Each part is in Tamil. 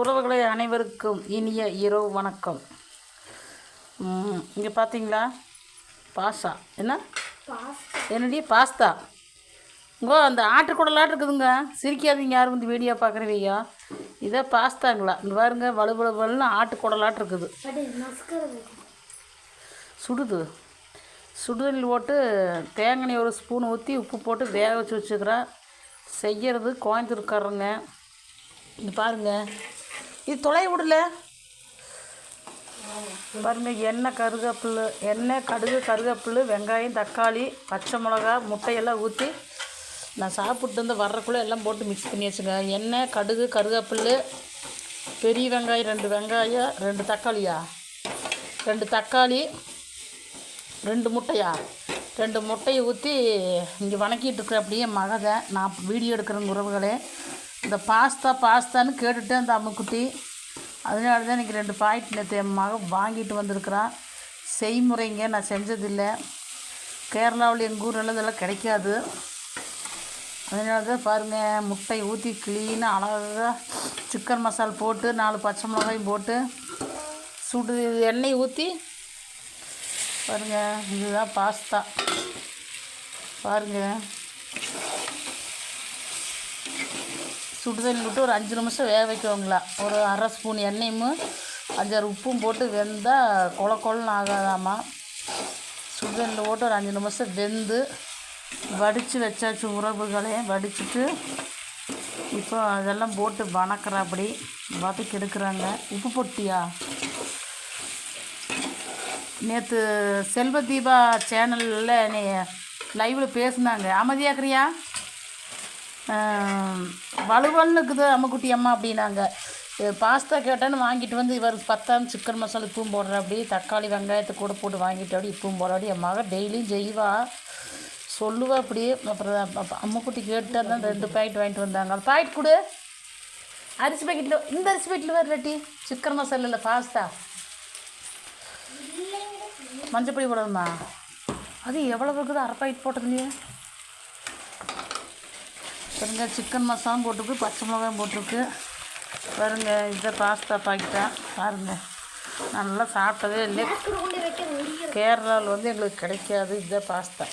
உறவுகளை அனைவருக்கும் இனிய இரவு வணக்கம். இங்கே பார்த்தீங்களா பாஸ்தா. என்ன? என்னடி பாஸ்தா? இங்கோ அந்த ஆட்டுக்குடலாட்டு இருக்குதுங்க. சிரிக்காதீங்க யாரும் வந்து வீடியோ பார்க்குறவீங்க இதே பாஸ்தாங்களா? இங்கே பாருங்க வலுவலுன்னு ஆட்டுக்குடலாட்டு இருக்குது. சுடுது. சுடுதண்ணி போட்டு தேங்காய் ஒரு ஸ்பூன் ஊற்றி உப்பு போட்டு வேக வச்சு வச்சுக்கிறேன். செய்கிறது கோயம்புத்தூர்காரங்க இது பாருங்க. இது தொலை விடல. பாருங்க எண்ணெய் கருவேப்பில் எண்ணெய் கடுகு கருவேப்பில் வெங்காயம் தக்காளி பச்சை மிளகா முட்டையெல்லாம் ஊற்றி நான் சாப்பிட்டு வந்து வர்றக்குள்ளே எல்லாம் போட்டு மிக்ஸ் பண்ணி வச்சுங்க. எண்ணெய் கடுகு கருகப்புல் பெரிய வெங்காயம் ரெண்டு வெங்காயம் ரெண்டு தக்காளியா? ரெண்டு தக்காளி ரெண்டு முட்டையா? ரெண்டு முட்டையை ஊற்றி இங்கே வணக்கிட்டு இருக்கிற அப்படியே மகதை. நான் வீடியோ எடுக்கிறேங்க உறவுகளே இந்த பாஸ்தா பாஸ்தான்னு கேட்டுட்டேன் அந்த அம்முக்குட்டி அதனால தான் எனக்கு ரெண்டு பாக்கெட் நேற்று என் மகன் வாங்கிட்டு வந்திருக்கிறான். செய்முறைங்க நான் செஞ்சதில்லை. கேரளாவில் எங்கள் ஊரில் இதெல்லாம் கிடைக்காது. அதனால தான் பாருங்கள் முட்டை ஊற்றி க்ளீனாக அழகாக சிக்கன் மசால் போட்டு நாலு பச்சை மிளகாயும் போட்டு சுடு எண்ணெய் ஊற்றி பாருங்கள் இதுதான் பாஸ்தா. பாருங்கள் சுடுதண்ணி விட்டு ஒரு அஞ்சு நிமிஷம் வேக வைக்கவங்களா ஒரு அரை ஸ்பூன் எண்ணெயும் அஞ்சாறு உப்பும் போட்டு வெந்தால் கொல கொலன்னு ஆகாதாம்மா. சுடுதண்ணியில் போட்டு ஒரு அஞ்சு நிமிஷம் வெந்து வடித்து வச்சாச்சு உறவுகளையும் வடிச்சுட்டு இப்போ அதெல்லாம் போட்டு வணக்கிற அப்படி வதக்கி எடுக்கிறாங்க உப்பு பொட்டியா? நேற்று செல்வ தீபா சேனலில் நீ லைவில் பேசுனாங்க. அமைதியாக்குறியா வலுவல்னு இருக்குது அம்முக்குட்டி அம்மா அப்படின்னாங்க. பாஸ்தா கேட்டேன்னு வாங்கிட்டு வந்து இவர் பத்தாம் சிக்கன் மசாலா உப்பும் போடுற அப்படி தக்காளி வெங்காயத்தை கூட போட்டு வாங்கிட்டு அப்படி உப்பும் போடுற அப்படி என் டெய்லியும் செய்வா. சொல்லுவா அப்படி. அப்புறம் அம்முக்குட்டி கேட்டு தான் ரெண்டு பாக்கெட் வாங்கிட்டு வந்தாங்க. அந்த பாக்கெட் கொடு. அரிசி பாக்கெட்டில் இந்த அரிசி பாக்கெட்டில் வேறு ரெட்டி சிக்கன் மசாலா இல்லை பாஸ்தா? மஞ்சப்பொடி போடணுமா? அது எவ்வளோ இருக்குது? அரை பாக்கெட் போட்டதுலையே. பாருங்க சிக்கன் மசாலாவும் போட்டிருக்கு பச்சை மிளகாயும் போட்டிருக்கு. பாருங்க இதை பாஸ்தா பாக்கெட்டா பாருங்கள் நல்லா சாப்பிட்டதே இல்லை கேரளாவில் வந்து எங்களுக்கு கிடைக்காது இந்த பாஸ்தா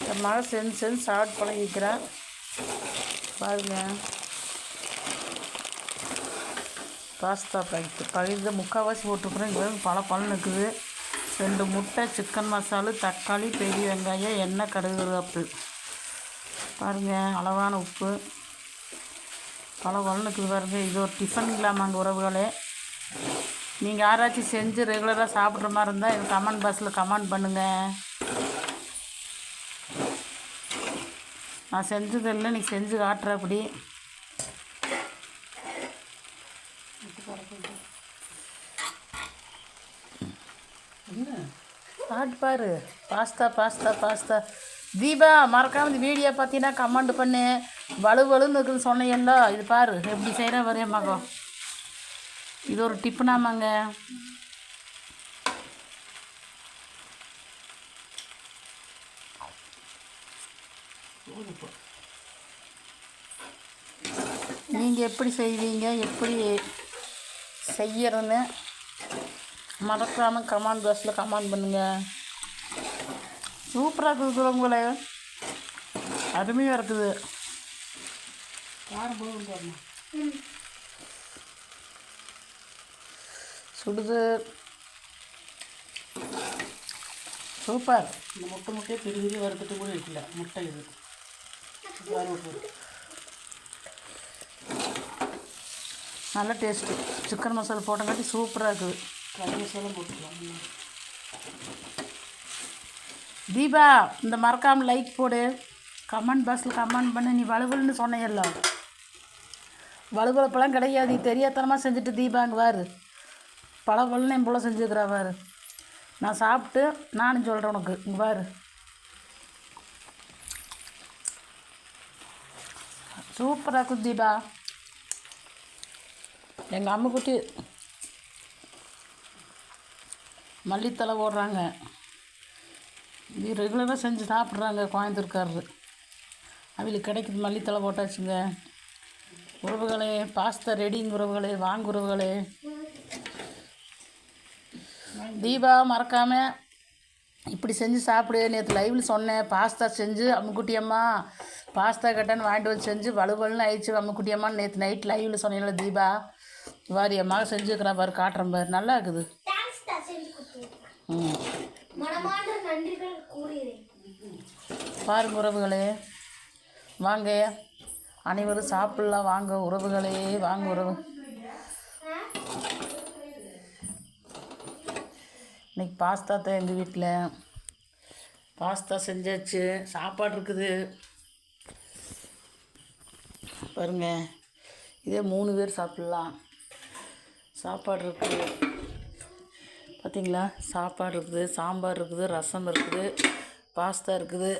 இந்த மழை செஞ்சு செஞ்சு சாப்பிட்டு பழகிக்கிறேன் பாருங்கள் பாஸ்தா பாக்கெட்டு பழைய முக்கால்வாசி போட்டிருக்குறேன் இங்கே பல பழம் இருக்குது ரெண்டு முட்டை சிக்கன் மசாலு தக்காளி பெரிய வெங்காயம் எண்ணெய் கடுகு பாருங்கள் அளவான உப்பு. பல பழம் பாருங்கள் இது ஒரு டிஃபன் இல்லாமாங்க உறவுகளே. நீங்கள் யாராச்சும் செஞ்சு ரெகுலராக சாப்பிட்ற மாதிரி இருந்தால் இது கமெண்ட் பாக்ஸில் கமெண்ட் பண்ணுங்கள் நான் செஞ்சதில்லை நீ செஞ்சு காட்டுற அப்படி. பாட்டு பாரு. Pasta pasta pasta. தீபா மறக்காம இந்த வீடியோ பார்த்தீங்கன்னா கமெண்ட் பண்ணு. வலு வலுன்னு இருக்குதுன்னு சொன்னீங்கல்ல இது பாரு எப்படி செய்கிற வரே மகம் இது ஒரு டிப்புனாமாங்க நீங்கள் எப்படி செய்வீங்க எப்படி செய்யறதுன்னு மறக்காமல் கமெண்ட் பாக்ஸில் கமெண்ட் பண்ணுங்கள் சூப்பராக இருக்குது உங்களே. அருமையாக இருக்குது. சுடுது. சூப்பர் இந்த முட்டை முட்டையை பெரிய பெரிய வறுத்துட்டு கூட இருக்கல முட்டை இது. நல்ல டேஸ்ட்டு சிக்கன் மசாலா போட்டங்காட்டி சூப்பராக இருக்குது. கறி மசாலா போட்டுக்கலாம். தீபா இந்த மறக்காமல் லைக் போடு. கமெண்ட் பாக்ஸில் கமெண்ட் பண்ணு. நீ வலுவல்னு சொன்னையல்ல வலுவலப்பெல்லாம் கிடையாது. நீ தெரியாதனமாக செஞ்சுட்டு தீபாங்க வாரு பல வலுன்னு என் போல் செஞ்சுக்கிறா வாரு நான் சாப்பிட்டு நானும் சொல்கிறேன் உனக்கு. இங்கே பாரு. சூப்பராக இருக்கும் தீபா. எங்கள் அம்முக்குட்டி மல்லித்தலை போடுறாங்க. இது ரெகுலராக செஞ்சு சாப்பிட்றாங்க கோயம்புத்தூர்காரரு. அவளுக்கு கிடைக்குது மல்லித்தலை போட்டாச்சுங்க. உறவுகளே பாஸ்தா ரெடிங் உறவுகளே வாங்க உறவுகளே. தீபா மறக்காமல் இப்படி செஞ்சு சாப்பிடு. நேற்று லைவில் சொன்னேன் பாஸ்தா செஞ்சு அம்முக்குட்டியம்மா பாஸ்தா கட்டன்னு வாங்கிட்டு வந்து செஞ்சு வலுவலுன்னு ஆயிடுச்சு அம்முக்குட்டியம்மான்னு நேற்று நைட் லைவில் சொன்னீங்கள தீபா. வாரி என் மகன் பாரு காட்டுறேன் பாரு. நல்லா இருக்குது. மனமார்ந்த நன்றிகள் கூறுகிறேன். பாருங்க உறவுகளே வாங்க. அனைவரும் சாப்பிடலாம். வாங்க. உறவுகளே வாங்க உறவு. இன்னைக்கு பாஸ்தா தான் எங்கள் வீட்டில் பாஸ்தா செஞ்சாச்சு. சாப்பாடு இருக்குது. பாருங்க. இதே மூணு பேர் சாப்பிட்லாம். சாப்பாடு இருக்குது பார்த்தீங்களா சாப்பாடு இருக்குது சாம்பார் இருக்குது ரசம் இருக்குது பாஸ்தா இருக்குது.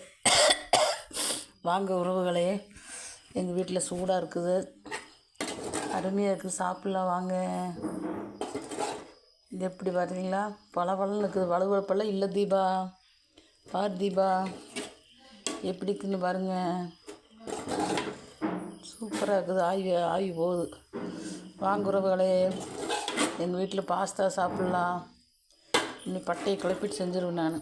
வாங்க உறவுகளே எங்கள் வீட்டில் சூடாக இருக்குது. அருமையாக இருக்குது சாப்பிட்லாம் வாங்க. இது எப்படி பார்த்தீங்களா பளபளன்னு இருக்குது வலுவழுப்பெல்லாம் இல்லை தீபா பார் தீபா எப்படி இருக்குன்னு பாருங்கள் சூப்பராக இருக்குது ஆய்வு ஆய்வு போகுது. வாங்க உறவுகளே எங்கள் வீட்டில் பாஸ்தா சாப்பிட்லாம். இன்னும் பட்டையை கிளப்பிட்டு செஞ்சிருவேன் நான்.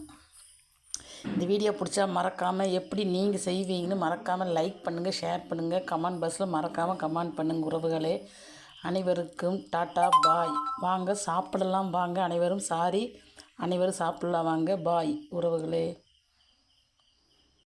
இந்த வீடியோ பிடிச்சா மறக்காமல் எப்படி நீங்கள் செய்வீங்கன்னு மறக்காமல் லைக் பண்ணுங்கள் ஷேர் பண்ணுங்கள் கமெண்ட் பாக்ஸில் மறக்காமல் கமெண்ட் பண்ணுங்கள் உறவுகளே. அனைவருக்கும் டாட்டா பாய். வாங்க சாப்பிடலாம் வாங்க. அனைவரும் சாரி அனைவரும் சாப்பிடலாம் வாங்க. பாய் உறவுகளே.